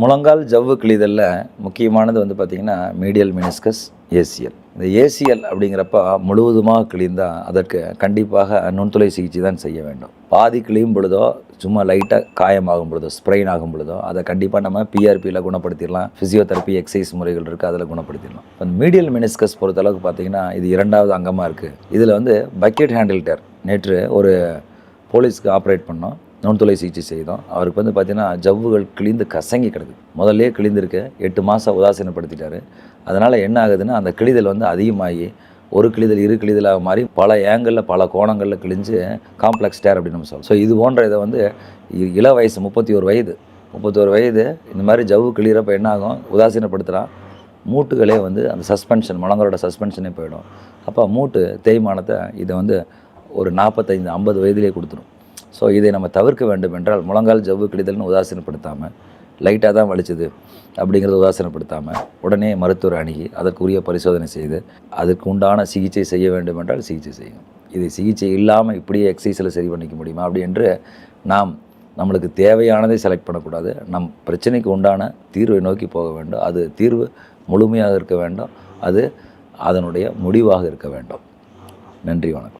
முழங்கால் ஜவ்வு கிழிதலில் முக்கியமானது வந்து பார்த்திங்கன்னா மீடியல் மினிஸ்கஸ் ஏசிஎல் இந்த ஏசிஎல் அப்படிங்கிறப்ப முழுவதுமாக கிழிந்தால் அதற்கு கண்டிப்பாக நுண்துளை சிகிச்சை தான் செய்ய வேண்டும். பாதி கிழியும் பொழுதோ சும்மா லைட்டாக காயமாகும் பொழுதோ ஸ்ப்ரெயின் ஆகும் பொழுதோ அதை கண்டிப்பாக நம்ம பிஆர்பியில் குணப்படுத்திடலாம். ஃபிசியோதெரப்பி எக்ஸசைஸ் முறைகள் இருக்குது அதில் குணப்படுத்திடலாம். இப்போ மீடியல் மினிஸ்கஸ் பொறுத்தளவுக்கு பார்த்தீங்கன்னா இது இரண்டாவது அங்கமாக இருக்குது இதில் வந்து பக்கெட் ஹேண்டில் டேர் நேற்று ஒரு போலீஸ்க்கு ஆப்ரேட் பண்ணோம். நுண்துளை சிகிச்சை செய்தோம். அவருக்கு வந்து பார்த்திங்கன்னா ஜவ்வுகள் கிழிந்து கசங்கி கிடக்கு முதல்லே கிழிந்திருக்கு. எட்டு மாதம் உதாசீனப்படுத்திட்டாரு. அதனால் என்ன ஆகுதுன்னா அந்த கிழிதல் வந்து அதிகமாகி ஒரு கிழிதல் இரு கிழிதலாக மாறி பல ஏங்கிளில் பல கோணங்களில் கிழிஞ்சு காம்ப்ளெக்ஸ் டேர் அப்படின்னு நம்ம சொல்லுவோம் ஸோ இது போன்ற இதை வந்து இள வயசு முப்பத்தி ஒரு வயது முப்பத்தோரு வயது இந்த மாதிரி ஜவ்வு கிழிகிறப்ப என்ன ஆகும்? உதாசீனப்படுத்துகிறான் மூட்டுகளே வந்து அந்த சஸ்பென்ஷன் முழங்கரோட சஸ்பென்ஷனே போயிடும். அப்போ மூட்டு தேய்மானத்தை இதை வந்து ஒரு நாற்பத்தைந்து ஐம்பது வயதிலே கொடுத்துரும். ஸோ இதை நம்ம தவிர்க்க வேண்டும் என்றால் முழங்கால் ஜவ்வு கிடைதல்னு உதாசீனப்படுத்தாமல் லைட்டாக தான் வலிச்சது அப்படிங்கிறத உதாசீனப்படுத்தாமல் உடனே மருத்துவர் அணுகி அதற்குரிய பரிசோதனை செய்து அதற்கு உண்டான சிகிச்சை செய்ய வேண்டும் என்றால் சிகிச்சை செய்யும். இது சிகிச்சை இல்லாமல் இப்படியே எக்ஸசைஸில் சரி பண்ணிக்க முடியுமா? அப்படி என்று நாம் நம்மளுக்கு தேவையானதை செலக்ட் பண்ணக்கூடாது. நம் பிரச்சனைக்கு உண்டான தீர்வை நோக்கி போக வேண்டும். அது தீர்வு முழுமையாக இருக்க வேண்டும். அது அதனுடைய முடிவாக இருக்க வேண்டும். நன்றி வணக்கம்.